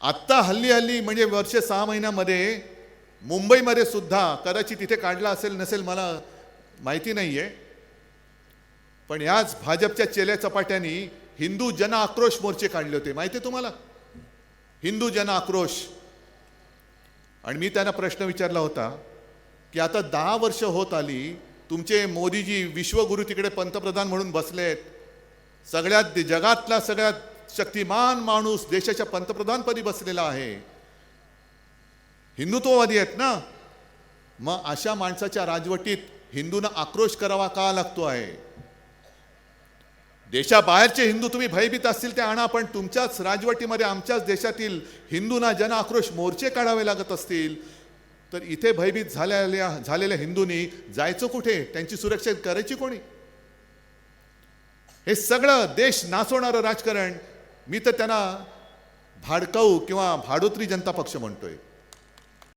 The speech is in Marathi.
आत्ता हल्ली हल्ली म्हणजे वर्ष सहा महिन्यामध्ये मुंबईमध्ये सुद्धा कदाचित तिथे काढला असेल नसेल मला माहिती नाही आहे पण याच भाजपच्या चेल्या चपाट्यांनी हिंदू जन आक्रोश मोर्चे काढले होते. माहिती आहे तुम्हाला? हिंदू जन आक्रोश. आणि मी त्यांना प्रश्न विचारला होता की आता दहा वर्ष होत आली तुमचे मोदीजी विश्वगुरु तिकडे पंतप्रधान म्हणून बसलेत. सगळ्यात जगातला सगळ्यात शक्तिमान माणूस देशाच्या पंतप्रधानपदी बसलेला आहे. हिंदुत्ववादी आहेत ना? मग अशा माणसाच्या राजवटीत हिंदूंना आक्रोश करावा का लागतो आहे? देशाबाहेरचे हिंदू तुम्ही भयभीत असतील ते आणा पण तुमच्याच राजवटीमध्ये आमच्याच देशातील हिंदूंना जन आक्रोश मोर्चे काढावे लागत असतील. तर इथे भयभीत झालेल्या झालेल्या हिंदूंनी जायचं कुठे? त्यांची सुरक्षा करायची कोणी? हे सगळं देश नाचवणारं राजकारण. मी तर त्यांना भाडकाऊ किंवा भाडोत्री जनता पक्ष म्हणतोय.